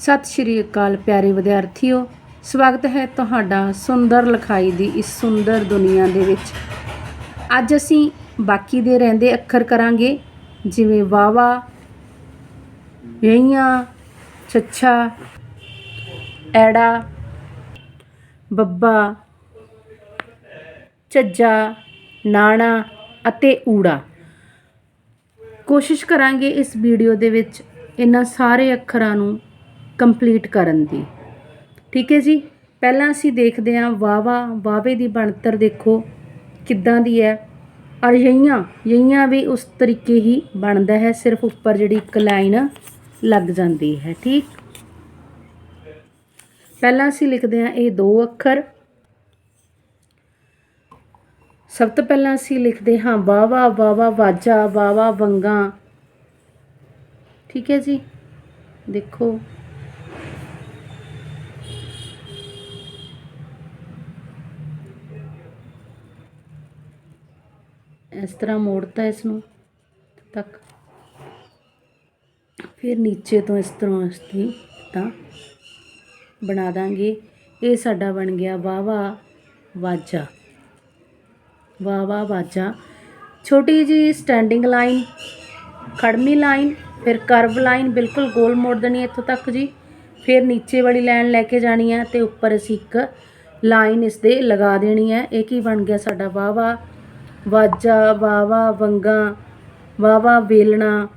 ਸਤਿ ਸ਼੍ਰੀ ਅਕਾਲ ਪਿਆਰੇ ਵਿਦਿਆਰਥੀਓ, ਸਵਾਗਤ ਹੈ ਤੁਹਾਡਾ ਸੁੰਦਰ ਲਿਖਾਈ ਦੀ ਇਸ ਸੁੰਦਰ ਦੁਨੀਆ ਦੇ ਵਿੱਚ। ਅੱਜ ਅਸੀਂ ਬਾਕੀ ਦੇ ਰਹਿੰਦੇ ਅੱਖਰ ਕਰਾਂਗੇ, ਜਿਵੇਂ ਵਾਵਾ ਯਈਆਂ ਛੱਛਾ, ਐੜਾ, ਬੱਬਾ ਝੱਜਾ ਨਾਣਾ ਅਤੇ ਊੜਾ। ਕੋਸ਼ਿਸ਼ ਕਰਾਂਗੇ ਇਸ ਵੀਡੀਓ ਦੇ ਵਿੱਚ ਇਹਨਾਂ ਸਾਰੇ ਅੱਖਰਾਂ ਨੂੰ ਕੰਪਲੀਟ ਕਰਨ ਦੀ। ਠੀਕ ਹੈ ਜੀ? ਪਹਿਲਾਂ ਅਸੀਂ ਦੇਖਦੇ ਹਾਂ ਵਾਵਾ ਵਾਵੇ ਦੀ ਬਣਤਰ ਦੇਖੋ, ਕਿੱਦਾਂ ਦੀ ਹੈ। ਔਰ ਯਈਆਂ ਯਈਆਂ ਵੀ ਉਸ ਤਰੀਕੇ ਹੀ ਬਣਦਾ ਹੈ, ਸਿਰਫ ਉੱਪਰ ਜਿਹੜੀ ਇੱਕ ਲਾਈਨ ਲੱਗ ਜਾਂਦੀ ਹੈ, ਠੀਕ? ਪਹਿਲਾਂ ਅਸੀਂ ਲਿਖਦੇ ਹਾਂ ਇਹ ਦੋ ਅੱਖਰ। ਸਭ ਤੋਂ ਪਹਿਲਾਂ ਅਸੀਂ ਲਿਖਦੇ ਹਾਂ ਵਾਵਾ ਵਾਵਾ ਵਾਜਾ ਵਾਵਾ ਵੰਗਾ। ਠੀਕ ਹੈ ਜੀ? ਦੇਖੋ। ਇਸ ਤਰ੍ਹਾਂ ਮੋੜਤਾ ਇਸ ਨੂੰ ਤੱਕ। ਫਿਰ ਨੀਚੇ ਤੋਂ ਇਸ ਤਰ੍ਹਾਂ ਇਸ ਦੀ ਤਾਂ ਬਣਾ ਦਾਂਗੇ। ਇਹ ਸਾਡਾ ਬਣ ਗਿਆ ਵਾਵਾ ਵਾਜਾ। ਵਾਵਾ ਵਾਜਾ। ਛੋਟੀ ਜੀ ਸਟੈਂਡਿੰਗ ਲਾਈਨ ਖੜਮੀ ਲਾਈਨ ਫਿਰ ਕਰਵ ਲਾਈਨ ਬਿਲਕੁਲ ਗੋਲ ਮੋੜ ਦੇਣੀ ਇੱਥੋਂ ਤੱਕ ਜੀ। ਫਿਰ ਨੀਚੇ ਵਾਲੀ ਲਾਈਨ ਲੈ ਕੇ ਜਾਣੀ ਹੈ ਤੇ ਉੱਪਰ ਅਸੀਂ ਇੱਕ ਲਾਈਨ ਇਸ ਦੇ ਲਗਾ ਦੇਣੀ ਹੈ। ਇਹ ਕੀ ਬਣ ਗਿਆ ਸਾਡਾ ਵਾਵਾ ਵਾਜਾ ਵਾਵਾ ਵੰਗਾ ਵਾਵਾ ਵੇਲਣਾ।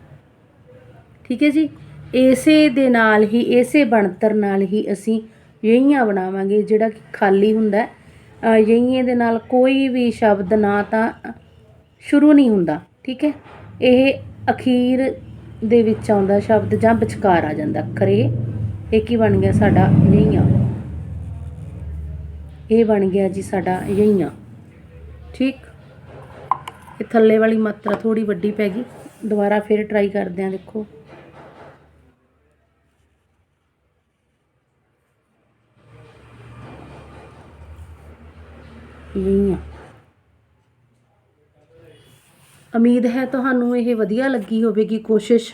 ਠੀਕ ਹੈ ਜੀ? ਇਸੇ ਦੇ ਨਾਲ ਹੀ, ਇਸੇ ਬਣਤਰ ਨਾਲ ਹੀ ਅਸੀਂ ਯਈਆਂ ਬਣਾਵਾਂਗੇ, ਜਿਹੜਾ ਕਿ ਖਾਲੀ ਹੁੰਦਾ ਹੈ। ਯਈਏ ਦੇ ਨਾਲ ਕੋਈ ਵੀ ਸ਼ਬਦ ਨਾ ਤਾਂ ਸ਼ੁਰੂ ਨਹੀਂ ਹੁੰਦਾ, ਠੀਕ ਹੈ? ਇਹ ਅਖੀਰ ਦੇ ਵਿੱਚ ਆਉਂਦਾ ਸ਼ਬਦ ਜਾਂ ਵਿਚਕਾਰ ਆ ਜਾਂਦਾ ਅੱਖਰ ਇਹ ਇਹ ਕੀ ਬਣ ਗਿਆ ਸਾਡਾ ਯਈਆਂ? ਇਹ ਬਣ ਗਿਆ ਜੀ ਸਾਡਾ ਯਈਆਂ। ਠੀਕ? ਇਹ ਥੱਲੇ ਵਾਲੀ ਮਾਤਰਾ ਥੋੜੀ ਵੱਡੀ ਪੈ ਗਈ। ਦੁਬਾਰਾ ਫਿਰ ਟਰਾਈ ਕਰਦੇ ਆਂ ਦੇਖੋ। ਯਈਆਂ ਉਮੀਦ ਹੈ ਤੁਹਾਨੂੰ ਇਹ ਵਧੀਆ ਲੱਗੀ ਹੋਵੇਗੀ ਕੋਸ਼ਿਸ਼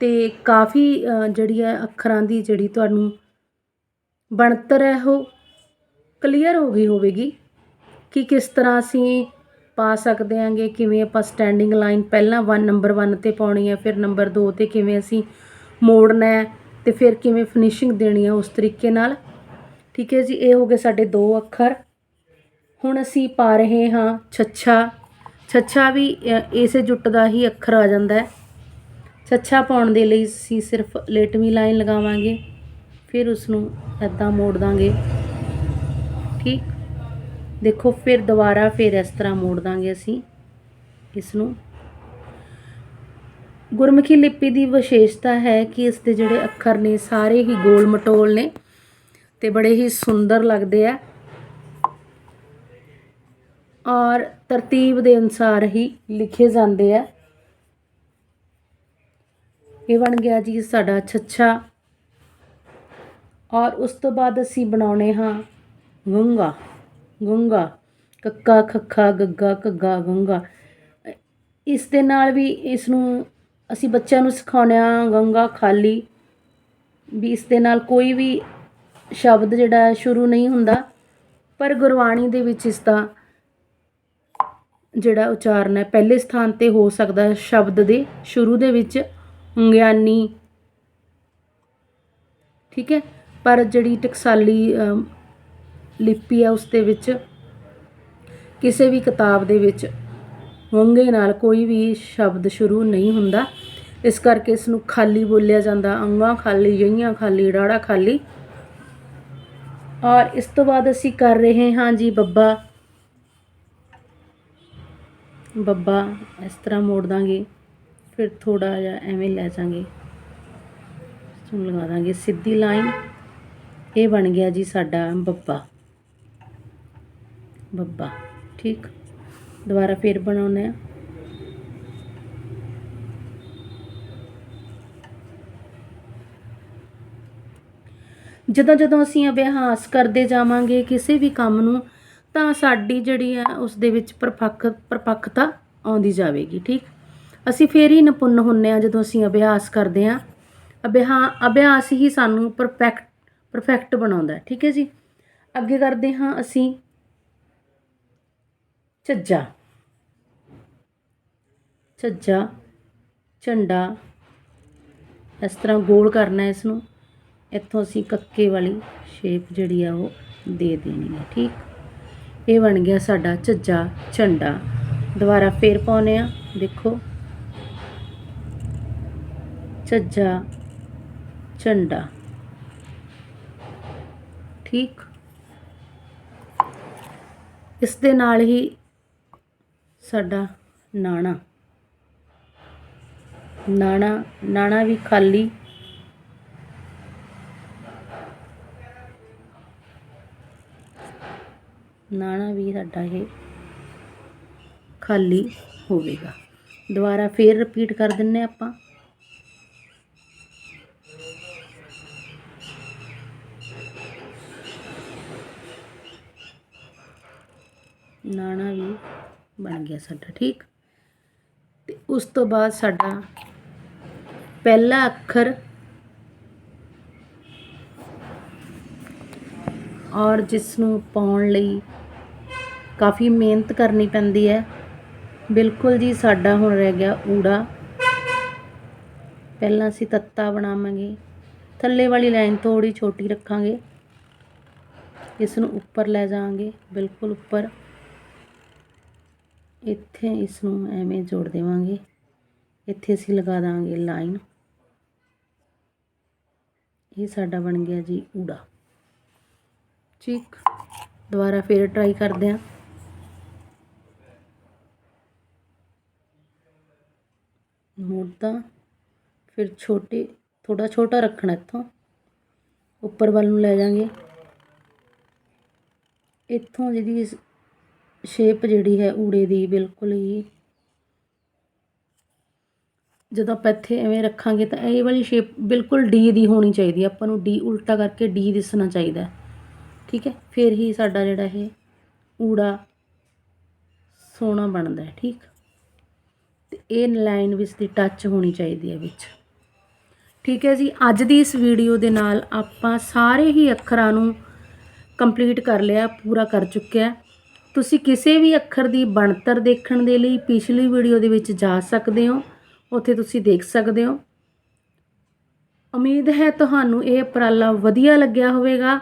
ਤੇ ਕਾਫੀ ਜਿਹੜੀ ਹੈ ਅੱਖਰਾਂ ਦੀ ਜਿਹੜੀ ਤੁਹਾਨੂੰ ਬਣਤਰ ਹੈ ਉਹ ਕਲੀਅਰ ਹੋ ਗਈ ਹੋਵੇਗੀ ਕਿ ਕਿਸ ਤਰ੍ਹਾਂ ਅਸੀਂ ਪਾ ਸਕਦੇ ਆਂਗੇ, ਕਿਵੇਂ ਆਪਾਂ ਸਟੈਂਡਿੰਗ ਲਾਈਨ ਪਹਿਲਾਂ 1 ਨੰਬਰ 1 ਤੇ ਪਾਉਣੀ ਹੈ, ਫਿਰ ਨੰਬਰ 2 ਤੇ ਕਿਵੇਂ ਅਸੀਂ ਮੋੜਨਾ ਹੈ ਤੇ ਫਿਰ ਕਿਵੇਂ ਫਿਨਿਸ਼ਿੰਗ ਦੇਣੀ ਹੈ ਉਸ ਤਰੀਕੇ ਨਾਲ। ਠੀਕ ਹੈ ਜੀ, ਇਹ ਹੋ ਗਏ ਸਾਡੇ ਦੋ ਅੱਖਰ। ਹੁਣ ਅਸੀਂ ਪਾ ਰਹੇ ਹਾਂ ਛੱਛਾ। ਛੱਛਾ ਵੀ ਇਸੇ ਜੁੱਟ ਦਾ ਹੀ ਅੱਖਰ ਆ ਜਾਂਦਾ ਹੈ। ਛੱਛਾ ਪਾਉਣ ਦੇ ਲਈ ਅਸੀਂ ਸਿਰਫ ਲੇਟਵੀਂ ਲਾਈਨ ਲਗਾਵਾਂਗੇ, ਫਿਰ ਉਸ ਨੂੰ ਐਦਾਂ ਮੋੜ ਦਾਂਗੇ। ਠੀਕ? ਦੇਖੋ, ਫਿਰ ਦੁਬਾਰਾ ਫਿਰ ਇਸ ਤਰ੍ਹਾਂ ਮੋੜ ਦਾਂਗੇ ਅਸੀਂ ਇਸ ਨੂੰ ਗੁਰਮੁਖੀ ਲਿਪੀ ਦੀ ਵਿਸ਼ੇਸ਼ਤਾ ਹੈ ਕਿ ਇਸ ਦੇ ਜਿਹੜੇ ਅੱਖਰ ਨੇ, ਸਾਰੇ ਹੀ ਗੋਲ ਮਟੋਲ ਨੇ ਤੇ ਬੜੇ ਹੀ ਸੁੰਦਰ ਲੱਗਦੇ ਆ। ਔਰ ਤਰਤੀਬ ਦੇ ਅਨੁਸਾਰ ਹੀ ਲਿਖੇ ਜਾਂਦੇ ਆ। ਇਹ ਬਣ ਗਿਆ ਜੀ ਸਾਡਾ ਛੱਛਾ। ਔਰ ਉਸ ਤੋਂ ਬਾਅਦ ਅਸੀਂ ਬਣਾਉਣੇ ਹਾਂ ਗੰਗਾ ਗੰਗਾ, ਕੱਕਾ, ਖੱਖਾ, ਗੱਗਾ, ਘੱਗਾ, ਗੰਗਾ। ਇਸ ਦੇ ਨਾਲ ਵੀ ਇਸ ਨੂੰ ਅਸੀਂ ਬੱਚਿਆਂ ਨੂੰ ਸਿਖਾਉਂਦੇ ਹਾਂ ਗੰਗਾ ਖਾਲੀ। ਵੀ ਇਸ ਦੇ ਨਾਲ ਕੋਈ ਵੀ ਸ਼ਬਦ ਜਿਹੜਾ ਸ਼ੁਰੂ ਨਹੀਂ ਹੁੰਦਾ। ਪਰ ਗੁਰਬਾਣੀ ਦੇ ਵਿੱਚ ਇਸ ਦਾ ਜਿਹੜਾ ਉਚਾਰਨ ਹੈ, ਪਹਿਲੇ ਸਥਾਨ ਤੇ ਹੋ ਸਕਦਾ ਸ਼ਬਦ ਦੇ ਸ਼ੁਰੂ ਦੇ ਵਿੱਚ ਗਿਆਨੀ। ਠੀਕ ਹੈ? ਪਰ ਜਿਹੜੀ ਟਕਸਾਲੀ ਲਿਪੀ ਹੈ ਉਸ ਦੇ ਵਿੱਚ। ਕਿਸੇ ਵੀ ਕਿਤਾਬ ਦੇ ਵਿੱਚ ਵੰਗੇ ਨਾਲ ਕੋਈ ਵੀ ਸ਼ਬਦ ਸ਼ੁਰੂ ਨਹੀਂ ਹੁੰਦਾ। ਇਸ ਕਰਕੇ ਇਸ ਨੂੰ ਖਾਲੀ ਬੋਲਿਆ ਜਾਂਦਾ, ਅੰਗਾ ਖਾਲੀ, ਯਈਆਂ ਖਾਲੀ ਰਾੜਾ ਖਾਲੀ। ਔਰ ਇਸ ਤੋਂ ਬਾਅਦ ਅਸੀਂ ਕਰ ਰਹੇ ਹਾਂ ਜੀ ਬੱਬਾ। ਬੱਬਾ, ਇਸ ਤਰ੍ਹਾਂ ਮੋੜ ਦਾਂਗੇ, ਫਿਰ ਥੋੜਾ ਜਿਹਾ ਐਵੇਂ ਲੈ ਜਾਾਂਗੇ। ਇਸ ਲਗਾ ਦਾਂਗੇ ਸਿੱਧੀ ਲਾਈਨ। ਇਹ ਬਣ ਗਿਆ ਜੀ ਸਾਡਾ ਬੱਬਾ। ਬੱਬਾ। ਠੀਕ। ਦੁਬਾਰਾ ਫਿਰ ਬਣਾਉਂਦੇ ਆ ਜਦੋਂ ਜਦੋਂ ਅਸੀਂ ਅਭਿਆਸ ਕਰਦੇ ਜਾਵਾਂਗੇ ਕਿਸੇ ਵੀ ਕੰਮ ਨੂੰ, ਤਾਂ ਸਾਡੀ ਜਿਹੜੀ ਹੈ ਉਸ ਦੇ ਵਿੱਚ ਪਰਪੱਖ ਪਰਪੱਖਤਾ ਆਉਂਦੀ ਜਾਵੇਗੀ। ਠੀਕ। ਅਸੀਂ ਫੇਰ ਹੀ ਨਿਪੁੰਨ ਹੁੰਨੇ ਆ ਜਦੋਂ ਅਸੀਂ ਅਭਿਆਸ ਕਰਦੇ ਆ ਅਭਿਆ ਅਭਿਆਸ ਹੀ ਸਾਨੂੰ ਪਰਫੈਕਟ ਪਰਫੈਕਟ ਬਣਾਉਂਦਾ ਠੀਕ ਹੈ ਜੀ। ਅੱਗੇ ਕਰਦੇ ਹਾਂ ਅਸੀਂ ਝੱਜਾ ਝੱਜਾ ਝੰਡਾ। ਇਸ ਤਰ੍ਹਾਂ ਗੋਲ ਕਰਨਾ ਇਸ ਨੂੰ ਇੱਥੋਂ ਅਸੀਂ ਕੱਕੇ ਵਾਲੀ ਸ਼ੇਪ ਜਿਹੜੀ ਆ ਉਹ ਦੇ ਦੇਣੀ ਹੈ, ਠੀਕ? ਇਹ ਬਣ ਗਿਆ ਸਾਡਾ ਝੱਜਾ ਝੰਡਾ। ਦੁਬਾਰਾ ਫੇਰ ਪਾਉਨੇ ਆ ਦੇਖੋ। ਝੱਜਾ ਝੰਡਾ। ਠੀਕ? ਇਸ ਦੇ ਨਾਲ ਹੀ ਸਾਡਾ ਨਾਣਾ। ਨਾਣਾ ਨਾਣਾ ਵੀ ਖਾਲੀ। ਨਾਣਾ ਵੀ ਸਾਡਾ ਇਹ ਖਾਲੀ ਹੋਵੇਗਾ। ਦੁਬਾਰਾ ਫੇਰ ਰਿਪੀਟ ਕਰ ਦਿੰਨੇ ਆਪਾਂ। ਨਾਣਾ ਵੀ ਬਣ ਗਿਆ ਸਾਡਾ, ਠੀਕ? ਤੇ ਉਸ ਤੋਂ ਬਾਅਦ ਸਾਡਾ ਪਹਿਲਾ ਅੱਖਰ ਔਰ ਜਿਸ ਨੂੰ ਪਾਉਣ ਲਈ ਕਾਫੀ ਮਿਹਨਤ ਕਰਨੀ ਪੈਂਦੀ ਹੈ। ਬਿਲਕੁਲ ਜੀ, ਸਾਡਾ ਹੁਣ ਰਹਿ ਗਿਆ ਊੜਾ। ਪਹਿਲਾਂ ਅਸੀਂ ਤੱਤਾ ਬਣਾਵਾਂਗੇ, ਥੱਲੇ ਵਾਲੀ ਲਾਈਨ ਥੋੜੀ ਛੋਟੀ ਰੱਖਾਂਗੇ। ਇਸ ਨੂੰ ਉੱਪਰ ਲੈ ਜਾਵਾਂਗੇ, ਬਿਲਕੁਲ ਉੱਪਰ। ਇੱਥੇ ਇਸ ਨੂੰ ਐਵੇਂ ਜੋੜ ਦੇਵਾਂਗੇ। ਇੱਥੇ ਅਸੀਂ ਲਗਾ ਦਾਂਗੇ ਲਾਈਨ। ਇਹ ਸਾਡਾ ਬਣ ਗਿਆ ਜੀ ਊੜਾ। ਠੀਕ। ਦੁਬਾਰਾ ਫੇਰ ਟਰਾਈ ਕਰਦੇ ਹਾਂ। ਮੁੱਦਾ ਫਿਰ ਛੋਟੇ ਥੋੜਾ ਛੋਟਾ ਰੱਖਣਾ ਇੱਥੋਂ। ਉੱਪਰ ਵੱਲ ਨੂੰ ਲੈ ਜਾਾਂਗੇ ਇੱਥੋਂ ਜਿਹਦੀ ਸ਼ੇਪ ਜਿਹੜੀ ਹੈ ਊੜੇ ਦੀ ਬਿਲਕੁਲ ਹੀ। ਜਦੋਂ ਆਪਾਂ ਇੱਥੇ ਐਵੇਂ ਰੱਖਾਂਗੇ ਤਾਂ ਇਹ ਵਾਲੀ ਸ਼ੇਪ ਬਿਲਕੁਲ ਡੀ ਦੀ ਹੋਣੀ ਚਾਹੀਦੀ ਹੈ। ਆਪਾਂ ਨੂੰ ਡੀ ਉਲਟਾ ਕਰਕੇ ਡੀ ਦਿਸਣਾ ਚਾਹੀਦਾ ਠੀਕ ਹੈ? ਫਿਰ ਹੀ ਸਾਡਾ ਜਿਹੜਾ ਇਹ ਊੜਾ ਸੋਹਣਾ ਬਣਦਾ ਹੈ। ਠੀਕ? ਤੇ ਇਹ ਲਾਈਨ ਵਿੱਚ ਦੀ ਟੱਚ ਹੋਣੀ ਚਾਹੀਦੀ ਹੈ ਵਿੱਚ। ਠੀਕ ਹੈ ਜੀ? ਅੱਜ ਦੀ ਇਸ ਵੀਡੀਓ ਦੇ ਨਾਲ ਆਪਾਂ ਸਾਰੇ ਹੀ ਅੱਖਰਾਂ ਨੂੰ ਕੰਪਲੀਟ ਕਰ ਲਿਆ, ਪੂਰਾ ਕਰ ਚੁੱਕਿਆ ਤੁਸੀਂ ਕਿਸੇ ਵੀ ਅੱਖਰ ਦੀ ਬਣਤਰ ਦੇਖਣ ਦੇ ਲਈ ਪਿਛਲੀ ਵੀਡੀਓ ਦੇ ਵਿੱਚ ਜਾ ਸਕਦੇ ਹੋ। ਉੱਥੇ ਤੁਸੀਂ ਦੇਖ ਸਕਦੇ ਹੋ। ਉਮੀਦ ਹੈ ਤੁਹਾਨੂੰ ਇਹ ਉਪਰਾਲਾ ਵਧੀਆ ਲੱਗਿਆ ਹੋਵੇਗਾ।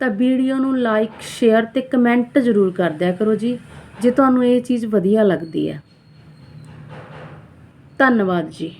ਤਾਂ ਵੀਡੀਓ ਨੂੰ ਲਾਈਕ ਸ਼ੇਅਰ ਤੇ ਕਮੈਂਟ ਜ਼ਰੂਰ ਕਰ ਦਿਆ ਕਰੋ ਜੀ, ਜੇ ਤੁਹਾਨੂੰ ਇਹ ਚੀਜ਼ ਵਧੀਆ ਲੱਗਦੀ ਹੈ। ਧੰਨਵਾਦ ਜੀ।